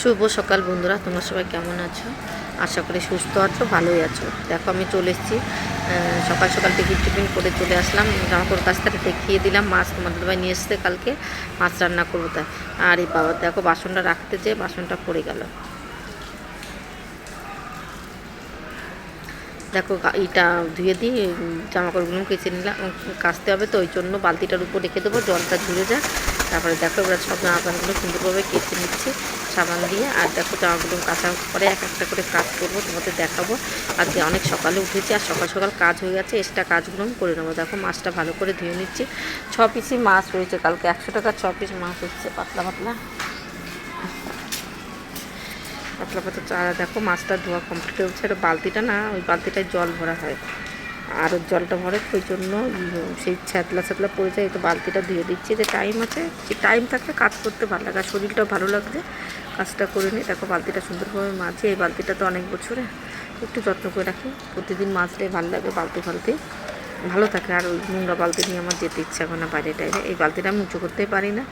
শুভ সকাল বন্ধুরা, তোমরা সবাই কেমন আছো? আশা করি সুস্থ আছো, ভালোই আছো। দেখো, আমি চলে এসেছি। সকাল সকাল টিফিন টিফিন করে চলে আসলাম। জামাকর কাছ থেকে দেখিয়ে দিলাম, মাছ তোমাদের ভাই নিয়ে এসছে কালকে, মাছ রান্না করব তাই। আর এই বাবা, দেখো, বাসনটা রাখতে যে বাসনটা পড়ে গেল। দেখো এটা ধুয়ে দিই জামা কাপড়গুলো কেচে নিলাম কাচতে হবে তো, ওই জন্য বালতিটার উপর রেখে দেবো, জলটা ঝুলে যায় তারপরে দেখো এবার সব জামা প্যান্টগুলো সুন্দরভাবে কেচে নিচ্ছি। সাবান দিয়ে। আর দেখো জামাগুলো কাচার পরে এক একটা করে কাজ করব, তোমাদের দেখাবো। আজকে অনেক সকালে উঠেছি আর সকাল সকাল কাজ হয়ে গেছে এক্সট্রা কাজগুলো আমি করে নেব। দেখো মাছটা ভালো করে ধুয়ে নিচ্ছি। ছ পিসই মাছ রয়েছে কালকে, একশো টাকার ছ পিস মাছ হচ্ছে, পাতলা পাতলা। পাতলা পাতলা দেখো মাছটা ধোয়া কমপ্লিট গেছে। বালতিটা না, ওই বালতিটায় জল ভরা হয়। আর জলটা ভরে ওই জন্য সেই ছ্যাতলা ছ্যাতলা পড়ে যায় তো বালতিটা ধুয়ে দিচ্ছি। যে টাইম আছে, যে টাইম থাকলে কাজ করতে ভালো লাগে, আর শরীরটাও ভালো লাগছে। কাজটা করে নিই দেখো বালতিটা সুন্দরভাবে মাঝে এই বালতিটা তো অনেক বছরে একটু যত্ন করে রাখি। প্রতিদিন মাজলে ভালো লাগে বালতি ফালতি। ভালো থাকে, আর ওই নোংরা বালতি নিয়ে আমার যেতে ইচ্ছা করে না বাইরে টাইরে। এই বালতিটা আমি উঁচু করতে পারি না।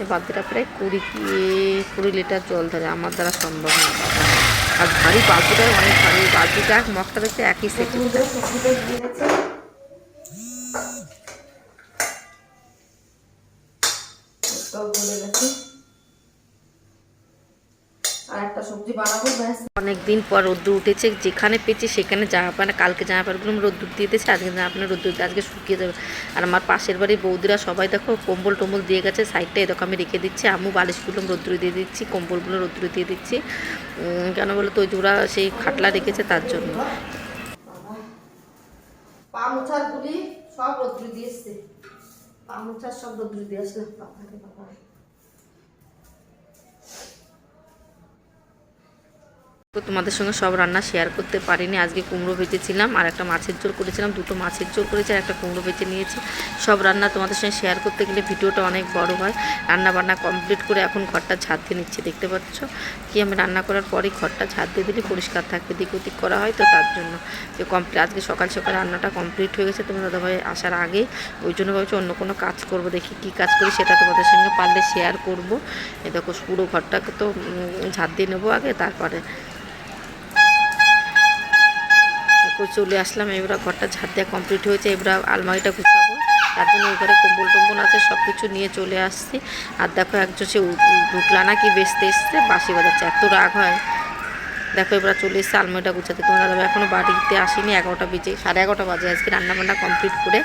এই বালতিটা প্রায় কুড়ি কুড়ি লিটার জল ধরে, আমার দ্বারা সম্ভব না। আর ভারী বালতিটা অনেক ভারী। বালতিটা মগটা দেখতে একই সেট সবজি বানাবো ব্যাস। অনেক দিন পর রোদ্দুর উঠেছে যেখানে পেয়েছি সেখানে জামা প্যান্ট কালকে জামা প্যান্টগুলো রোদ্দুর দিয়ে দিয়েছি আজকে জামা প্যান্ট রোদ্দুর দিয়ে আজকে শুকিয়ে যাবে। আর আমার পাশের বাড়ির বৌদিরা সবাই দেখো কম্বল টম্বল দিয়ে গেছে সাইডটা এরকম আমি রেখে দিচ্ছি আমু বালিশগুলো রোদ্দুরে দিয়ে দিচ্ছি কম্বলগুলো রোদ্দুরে দিয়ে দিচ্ছি। কেন বলো তো ওই জোড়া সেই খাটলা রেখেছে তার জন্য। পা মোছার গুলি সব রোদ্রু দিয়ে এসছে। পা মোছার সব রোদ্রু দিয়ে আসলাম বাবা। তোমাদের সঙ্গে সব রান্না শেয়ার করতে পারিনি। আজকে কুমড়ো ভেজেছিলাম আর একটা মাছের ঝোল করেছিলাম। দুটো মাছের ঝোল করেছি আর একটা কুমড়ো ভেজে নিয়েছি। সব রান্না তোমাদের সঙ্গে শেয়ার করতে গেলে ভিডিওটা অনেক বড় হয়। রান্না বান্না কমপ্লিট করে এখন ঘরটা ঝাড় দিয়ে নিচ্ছে, দেখতে পাচ্ছ? কি আমি রান্না করার পরেই ঘরটা ঝাড় দিয়ে দিলে, পরিষ্কার থাকবে দিক ওদিক করা হয় তো তার জন্য। যে কমপ্লিট আজকে সকাল সকাল রান্নাটা কমপ্লিট হয়ে গেছে। তোমার দাদাভাই আসার আগেই, ওই জন্য ভাবছি অন্য কোনো কাজ করব, দেখি কি কাজ করি, সেটা তোমাদের সঙ্গে পারলে শেয়ার করব। এ দেখো পুরো ঘরটাকে তো ঝাড় দিয়ে নেব আগে, তারপরে তারপর চলে আসলাম, এবার ঘরটা ঝাড় দেওয়া কমপ্লিট হয়েছে, এবার আলমারিটা গুছাবো। তার জন্য এবারে কম্বল টম্বল আছে সব কিছু নিয়ে চলে আসছি। আর দেখো একজন সে ঢুকলা নাকি বেচতে এসছে বাসি বাজাচ্ছে, এত রাগ হয়। দেখো এবার চলে এসছে, আলমারিটা গুছাতে। তোমার দাদা এখনও বাড়িতে আসিনি, এগারোটা বেজে, সাড়ে এগারোটা বাজে আজকে রান্নাবান্না কমপ্লিট করে।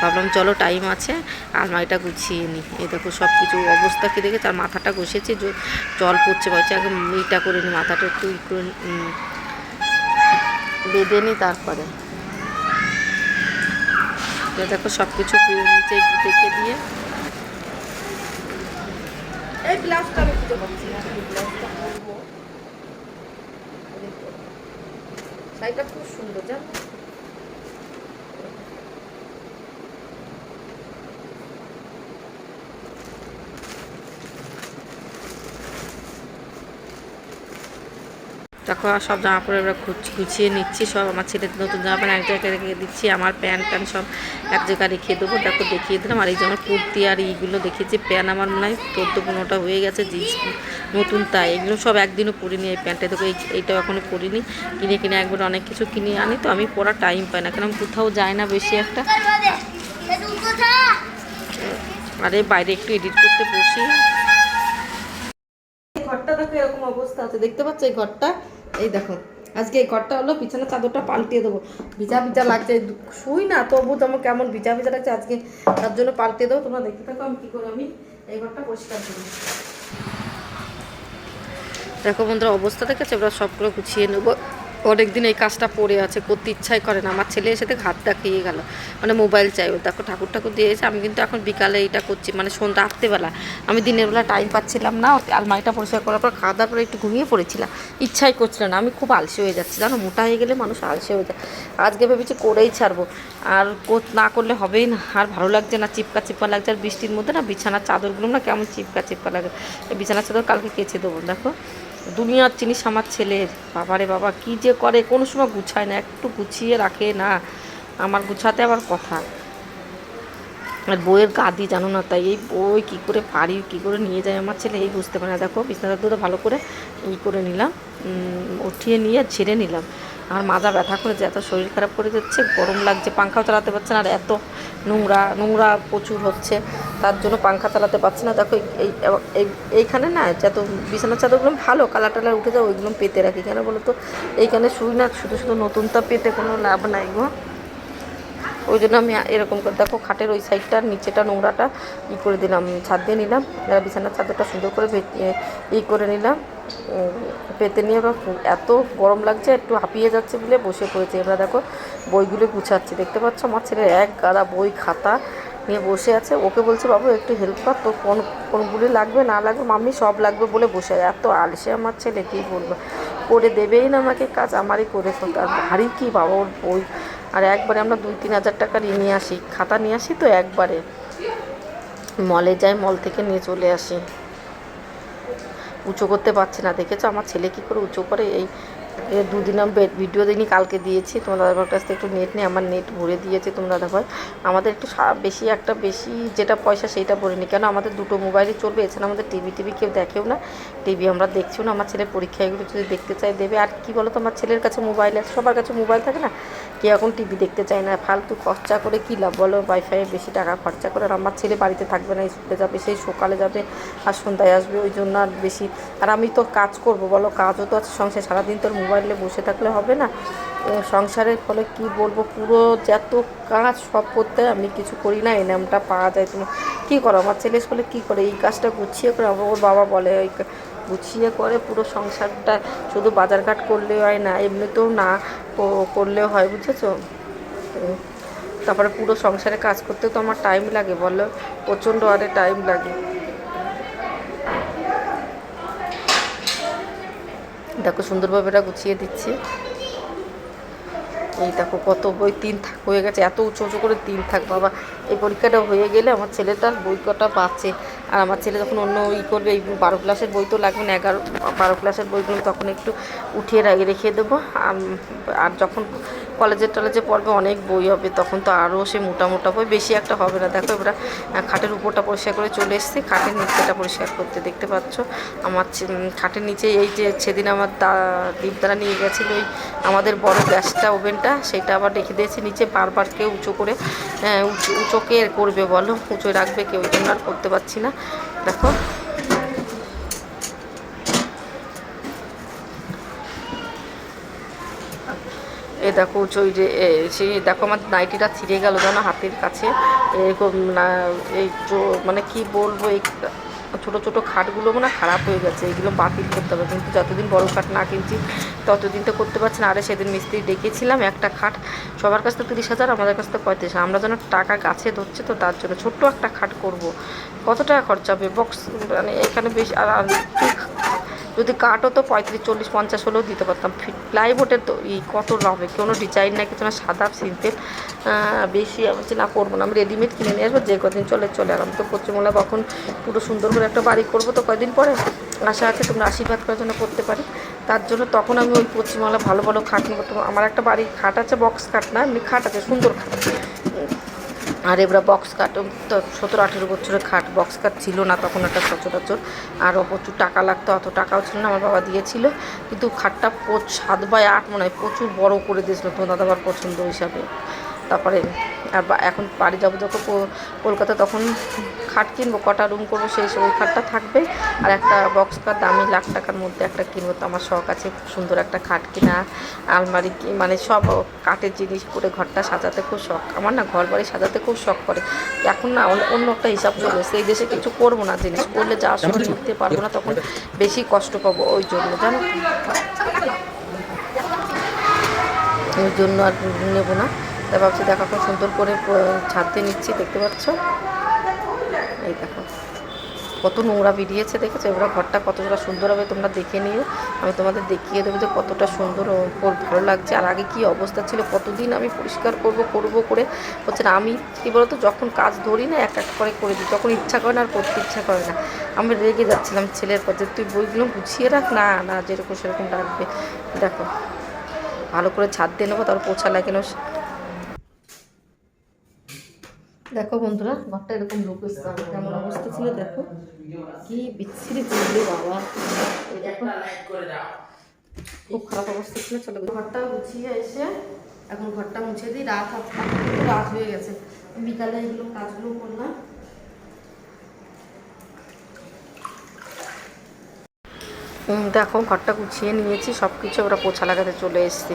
ভাবলাম চলো টাইম আছে, আলমারিটা গুছিয়ে নিই এই দেখো সব কিছু অবস্থা কি দেখে তার মাথাটা ঘষেছি জল পড়ছে বলছে আগে ইটা করে নি, মাথাটা একটু করে বেঁধে নিই তারপরে দেখো সব কিছু নিচে দেখে দিয়ে। এই ব্লাউজটা আমি শাড়িটা খুব সুন্দর, জানো? আর সব জামা পরে গুছ- গুছিয়ে নিচ্ছি, সব আমার ছেলের নতুন জামা প্যান্ট এক জায়গায় রেখে দিচ্ছি, আমার প্যান্ট ট্যান্ট সব এক জায়গায় রেখে দেবো, দেখো দেখিয়ে দিলাম, আর এই যে আমার কুর্তি আর এইগুলো দেখেছি প্যান্ট আমার মনে হয় চোদ্দ পনেরোটা হয়ে গেছে, জিন্স নতুন তাই, এগুলো সব একদিনও পরিনি এই প্যান্টটা, দেখো এই এইটাও এখনও পরিনি, কিনে কিনে একবার অনেক কিছু কিনে আনি, তো আমি পরার টাইম পাই না, কারণ কোথাও যাই না বেশি একটা। আরে বাইরে একটু এডিট করতে বসি। ঘরটা দেখো এরকম অবস্থা আছে, দেখতে পাচ্ছ এই ঘরটা? এই দেখো, আজকে এই ঘরটা হলো বিছানা চাদরটা পাল্টিয়ে দেবো। ভিজা ভিজা লাগছে শুই না, তবু তোমার কেমন ভিজা ভিজা লাগছে, আজকে তার জন্য পাল্টিয়ে দেবো। তোমরা দেখতে থাকো, আমি কী করে আমি এই ঘরটা পরিষ্কার করি। দেখো বন্ধুরা, অবস্থা দেখেছে? আমরা সবগুলো গুছিয়ে নেব। অনেকদিন এই কাজটা পড়ে আছে, করতে ইচ্ছাই করে না। আমার ছেলে এসে থেকে হাত দেখিয়ে গেল। মানে মোবাইল চাই ও দেখো ঠাকুর ঠাকুর দিয়েছে। আমি কিন্তু এখন বিকালে এইটা করছি মানে সন্ধ্যা রাত্রেবেলা। আমি দিনের বেলা টাইম পাচ্ছিলাম না। আলমারিটা পরিষ্কার করার পর খাওয়া দাওয়ার পরে একটু ঘুমিয়ে পড়েছিলাম। ইচ্ছাই করছিল না। আমি খুব আলসে হয়ে যাচ্ছি। জানো, মোটা হয়ে গেলে মানুষ আলসে হয়ে যায়। আজকে ভেবেছি করেই ছাড়বো। আর না করলে হবেই না। আর ভালো লাগছে না, চিপকা চিপকা লাগছে। আর বৃষ্টির মধ্যে না বিছানার চাদরগুলো না কেমন চিপকা চিপকা লাগে। বিছানার চাদর কালকে কেচে দেবো। দেখো। দুনিয়ার জিনিস আমার ছেলের। বাবারে বাবা, কি যে করে? কোনো সময় গুছায় না, একটু গুছিয়ে রাখে না। আমার গুছাতে আবার কথা। আর বইয়ের গাদি জানো না তাই, এই বই কী করে পারি, কী করে নিয়ে যায় আমার ছেলে, এই বুঝতে পারে না। দেখো বিছনাটা দুটো ভালো করে ই করে নিলাম উঠিয়ে নিয়ে ঝেড়ে নিলাম। আমার মাজা ব্যথা করেছে, এত শরীর খারাপ করে যাচ্ছে গরম লাগছে, পাংখাও চালাতে পারছে না, আর এত নোংরা নোংরা প্রচুর হচ্ছে। তার জন্য পাংখা চালাতে পারছে না। দেখো, এই- এই এই, এইখানে না যত বিছানার চাদরগুলো, ভালো কালার টালার উঠে যায় ওইগুলো পেতে রাখি। কেন বলো তো এইখানে শুই না, শুধু শুধু নতুনটা পেতে কোনো লাভ নাই গো। ওই জন্য আমি এরকম করে, দেখো, খাটের ওই সাইডটার নিচেটা, নোংরাটা ই করে দিলাম, ছাদ দিয়ে নিলাম। বিছানার চাদরটা সুন্দর করে ই করে নিলাম। পেতে নিয়ে এবার এত গরম লাগছে, একটু হাঁপিয়ে যাচ্ছে বলে বসে পড়েছে। এবার দেখো, বইগুলো গুছাচ্ছি। দেখতে পাচ্ছ? আমার ছেলে এক গাদা বই, খাতা নিয়ে বসে আছে, ওকে বলছে, বাবু, একটু হেল্প কর, তোর কোন কোনগুলি লাগবে, না লাগবে, মাম্মি সব লাগবে বলে বসে। এত আলসে আমার ছেলে, কী বলব? করে দেবেই না আমাকে কাজ, আমারই করে আর ভারী কী বাবা, ওর বই। আর একবারে আমরা দুই, তিন হাজার টাকার নিয়ে আসি, খাতা নিয়ে আসি তো একবারে। মলে যাই, মল থেকে নিয়ে চলে আসি। উঁচু করতে পারছি না, দেখেছ? আমার ছেলে কী করে উঁচু করে এই দুদিন আমি ভিডিও দিনই কালকে দিয়েছি। তোমার দাদাভাইয়ের কাছ থেকে একটু নেট নিয়ে, আমার নেট ভরে দিয়েছে তোমার দাদাভাই। আমাদের একটু বেশি একটা বেশি যেটা পয়সা সেইটা ভরে নি কেন আমাদের দুটো মোবাইলই চলবে, এছাড়া আমাদের টিভি টিভি কেউ দেখেও না। টিভি আমরা দেখছিও না, আমার ছেলের পরীক্ষা এগুলো যদি দেখতে চাই দেবে। আর কি বলো তো আমার ছেলের কাছে মোবাইল আছে, সবার কাছে মোবাইল থাকে না? কেউ এখন টিভি দেখতে চায় না, ফালতু খরচা করে কী লাভ বলো? ওয়াইফাইয়ে বেশি টাকা খরচা করে আর আমার ছেলে বাড়িতে থাকবে না, স্কুলে যাবে সেই সকালে যাবে আর সন্ধ্যায় আসবে, ওই জন্য আর বেশি। আর আমি তো কাজ করব বলো, কাজও তো আছে সংসার, সারাদিন তোর মোবাইলে বসে থাকলে হবে না। সংসারের ফলে কি বলব, পুরো যত কাজ সব করতে আমি কিছু করি না, এনামটা পাওয়া যায় তুমি। কী করো, আমার ছেলে স্কুলে কী করে? এই কাজটা গুছিয়ে করে ওর বাবা বলে, ওই কা- গুছিয়ে করে পুরো সংসারটা শুধু বাজারঘাট করলে হয় না, এমনিতেও না ক- করলেও হয়, বুঝেছ? তারপরে পুরো সংসারে কাজ করতে তো আমার টাইম লাগে, বলো? প্রচণ্ড আরে টাইম লাগে। দেখো সুন্দরভাবে এটা গুছিয়ে দিচ্ছি। এই দেখো, কত বই তিন থাক হয়ে গেছে, এত উঁচু উঁচু করে তিন থাক, বাবা। এই পরীক্ষাটা হয়ে গেলে আমার ছেলেটার বই কটা বাঁচে। আর আমার ছেলে যখন অন্য ই করবে এই বারো ক্লাসের বই তো লাগবে না এগারো বারো ক্লাসের বইগুলো তখন একটু উঠিয়ে রেখে দেবো। আর যখন কলেজের টলেজে পড়বে অনেক বই হবে তখন তো আরও সে মোটা মোটা বই বেশি একটা হবে না। দেখো এবার খাটের উপরটা পরিষ্কার করে চলে এসেছি। খাটের নিচেটা পরিষ্কার করতে দেখতে পাচ্ছ। আমার খাটের নিচে এই যে সেদিন আমার দা দীপদারা নিয়ে গেছিল ওই আমাদের বড় গ্যাসটা ওভেনটা সেটা আবার রেখে দিয়েছি নিচে। বারবার কেউ উঁচু করে আহ, উঁচু কে করবে বলো উঁচু রাখবে কেউ জন্য আর করতে পারছি না। দেখো। এ দেখো, ওই যে সেই, দেখো আমার নাইটিটা ছিঁড়ে গেল জানো হাতের কাছে। এরকম না, এই মানে কি বলব, এই ছোটো ছোটো খাটগুলো না খারাপ হয়ে গেছে, এগুলো বাতিল করতে হবে। কিন্তু যতদিন বড় খাট না কিনছি, ততদিন তো করতে পারছি না। আরে সেদিন মিস্ত্রি ডেকেছিলাম একটা খাট, সবার কাছ থেকে তিরিশ হাজার, আমাদের কাছ থেকে পঁয়ত্রিশ আমরা যেন টাকা গাছে ধরছে, তো তার জন্য ছোট্ট একটা খাট করব। কত টাকা খরচা হবে? বক্স মানে এখানে বেশি, আর যদি কাঠও তো পঁয়ত্রিশ, চল্লিশ, পঞ্চাশ হলেও দিতে পারতাম। প্লাইবোর্ডের তো এই কত হবে কোনো ডিজাইন না কিছু না, সাদা সিম্পল বেশি আমি না, করব না। আমি রেডিমেড কিনে নিয়ে আসব, যে কদিন চলে চলে আর তো পশ্চিমবঙ্গে কখন পুরো সুন্দর করে একটা বাড়ি করব তো কয়দিন পরে? আশা আছে তোমরা আশীর্বাদ করার জন্য করতে পারি। তার জন্য তখন আমি ওই পশ্চিমবাংলা ভালো ভালো খাট নেব আমার একটা বাড়ি খাট আছে বক্স খাট না, এমনি খাট আছে, সুন্দর খাট। আর এবার বক্স কাট তো সতেরো, আঠেরো বছরের খাট বক্স কাট ছিল না তখন একটা সচরাচর। আরও প্রচুর টাকা লাগতো, অত টাকাও ছিল না, আমার বাবা দিয়েছিল। কিন্তু খাটটা সাত বাই আট মনে হয়, প্রচুর বড় করে দিয়েছিল, তোমার দাদাবার পছন্দ হিসাবে। তারপরে আর বা- এখন বাড়ি যাব যখন কলকাতা তখন খাট কিনবো কটা রুম করব সেই ওই খাটটা থাকবে। আর একটা বক্স কাট দামি লাখ টাকার মধ্যে একটা কিনবো। তো আমার শখ আছে খুব সুন্দর একটা খাট কিনা আলমারি কি মানে সব কাঠের জিনিস করে ঘরটা সাজাতে খুব শখ। আমার না ঘর বাড়ি সাজাতে খুব শখ করে। এখন না অন্য- একটা হিসাব চলে এই দেশে কিছু করব না জিনিস করলে যাওয়ার সময় নিতে পারব না তখন বেশি কষ্ট পাবো ওই জন্য জানো? ওই জন্য আর নেব না। তাই ভাবছি দেখো এখন সুন্দর করে দিয়ে নিচ্ছি, দেখতে পাচ্ছ? এই দেখো, কত নোংরা বেরিয়েছে, দেখেছ? এবার ঘরটা কতটা সুন্দর হবে, তোমরা দেখে নিও। আমি তোমাদের দেখিয়ে দেবো যে কতটা সুন্দর ভালো লাগছে, আর আগে কি অবস্থা ছিল, কতদিন আমি পরিষ্কার করব করব করে? হচ্ছে না, আমি কী বলতো, যখন কাজ ধরি না, এক এক করে করে দিই, তখন ইচ্ছা করে না, আর করতে ইচ্ছা করে না। আমি রেগে যাচ্ছিলাম ছেলের পর, যে তুই বইগুলো গুছিয়ে রাখ, না না, যেরকম সেরকম রাখবে। দেখো, ভালো করে ছাদ দিয়ে নেব, তারপর পোছা লাগানো দেখো বন্ধুরা ঘরটা এরকম লোক এসছে কেমন অবস্থা ছিল দেখো। কি বিচ্ছিরি ছিল বাবা। দেখো, খুব খারাপ অবস্থা ছিল, চলো ঘরটা গুছিয়ে এসে এখন ঘরটা মুছে দিই, রাত রাত হয়ে গেছে। বিকালে এগুলো কাজগুলো করলাম। দেখো ঘরটা গুছিয়ে নিয়েছি সব কিছু ওরা পোছা লাগাতে চলে এসেছি।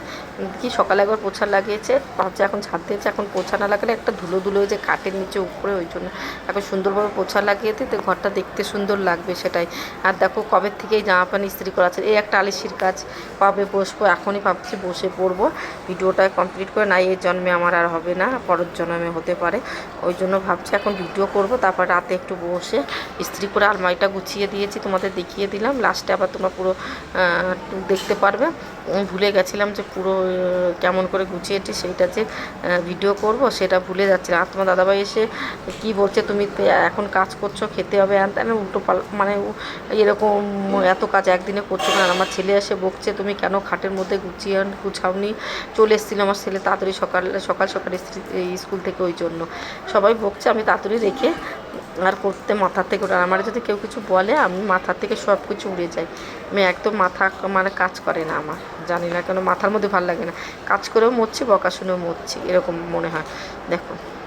কি সকালে একবার পোছা লাগিয়েছে, ভাবছে এখন ছাদ দিয়েছে, এখন পোছা না লাগালে একটা ধুলো ধুলো যে কাঠের নিচে উপরে, ওই জন্য এখন সুন্দরভাবে পোছা লাগিয়ে দিতে, ঘরটা দেখতে সুন্দর লাগবে সেটাই। আর দেখো কবে থেকেই জামা প্যান্ট ইস্ত্রি করা আছে, এই একটা আলিশির কাজ, কবে বসবো, এখনই ভাবছি বসে পড়ব, ভিডিওটা কমপ্লিট করে না এই জন্মে আমার আর হবে না, পরের জন্মে হতে পারে, ওই জন্য ভাবছি এখন ভিডিও করব, তারপর রাতে একটু বসে ইস্ত্রি করে আলমারিটা গুছিয়ে দিয়েছি, তোমাদের দেখিয়ে দিলাম লাস্টে আবার তোমরা পুরো দেখতে পারবে। ভুলে গেছিলাম যে পুরো কেমন করে গুছিয়েছি সেইটা যে ভিডিও করব, সেটা ভুলে যাচ্ছিলাম। আর তোমার দাদাভাই এসে কি বলছে, তুমি এখন কাজ করছ, খেতে হবে তেন উল্টো পাল মানে এরকম এত কাজ একদিনে করছ না আমার ছেলে এসে বকছে, তুমি কেন খাটের মধ্যে গুছিয়ে গুছাওনি? চলে এসেছিল আমার ছেলে তাড়াতাড়ি সকাল সকাল সকাল স্কুল থেকে ওই জন্য। সবাই বকছে, আমি তাড়াতাড়ি রেখে আর করতে মাথার থেকে ওঠে আমার যদি কেউ কিছু বলে, আমি মাথার থেকে সব কিছু উড়ে যাই। আমি একদম মাথা মানে কাজ করে না আমার। জানি না কেন, মাথার মধ্যে ভালো লাগে না। কাজ করেও মরছি, বকা শুনেও মরছি, এরকম মনে হয়। দেখো।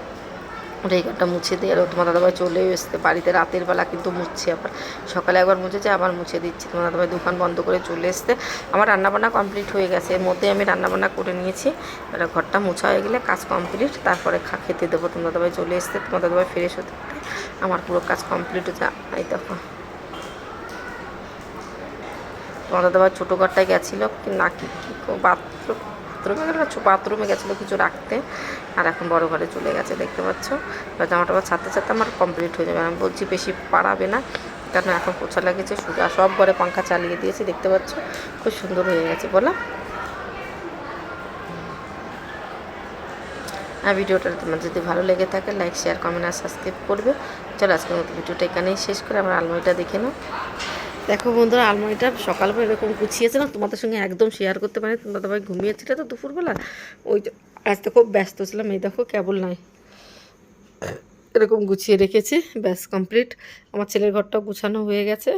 রেগাটা মুছে দিয়ে আর তোমার দাদাভাই চলে এসছে, বাড়িতে রাতের বেলা কিন্তু মুছছি আবার। সকালে একবার মুছেছে, আবার মুছে দিচ্ছি। তোমার দাদাভাই দোকান বন্ধ করে চলে এসছে। আমার রান্নাবান্না কমপ্লিট হয়ে গেছে, এর মধ্যে আমি রান্নাবান্না করে নিয়েছি। এবার ঘরটা মোছা হয়ে গেলে কাজ কমপ্লিট, তারপরে খা খেতে দেবো। তোমার দাদাভাই চলে এসছে, তোমার দাদাভাই ফ্রেশ হতে আমার পুরো কাজ কমপ্লিট হচ্ছে এই দেখো। তোমার দাদাভাই ছোটো ঘরটায় গেছিল না কি বাথরুম বাথরুমে গেল, বাথরুমে গেছিল কিছু রাখতে, আর এখন বড় ঘরে চলে গেছে, দেখতে পাচ্ছ? এবার জামা টামা ছাড়তে ছাড়তে আমার কমপ্লিট হয়ে যাবে। আমি বলছি, বেশি পারাবে না কারণ এখন পোছা লাগিয়েছে সুগা সব ঘরে পাংখা চালিয়ে দিয়েছি, দেখতে পাচ্ছ? খুব সুন্দর হয়ে গেছে, বলো? আর ভিডিওটা তোমার যদি ভালো লেগে থাকে লাইক শেয়ার কমেন্ট আর সাবস্ক্রাইব করবে। চলো আজকের মতো ভিডিওটা এখানেই শেষ করে, আমার আলমারিটা দেখে নাও। দেখো বন্ধুরা, আলমারিটা সকালবেলা এরকম গুছিয়েছে না, তোমাদের সঙ্গে একদম শেয়ার করতে পারি দাদাভাই ঘুমিয়েছিল তো দুপুরবেলা। ওই আজ তো খুব ব্যস্ত ছিলাম, এই দেখো কেবল নাই। এরকম গুছিয়ে রেখেছি, ব্যাস কমপ্লিট আমার ছেলের ঘরটাও গুছানো হয়ে গেছে।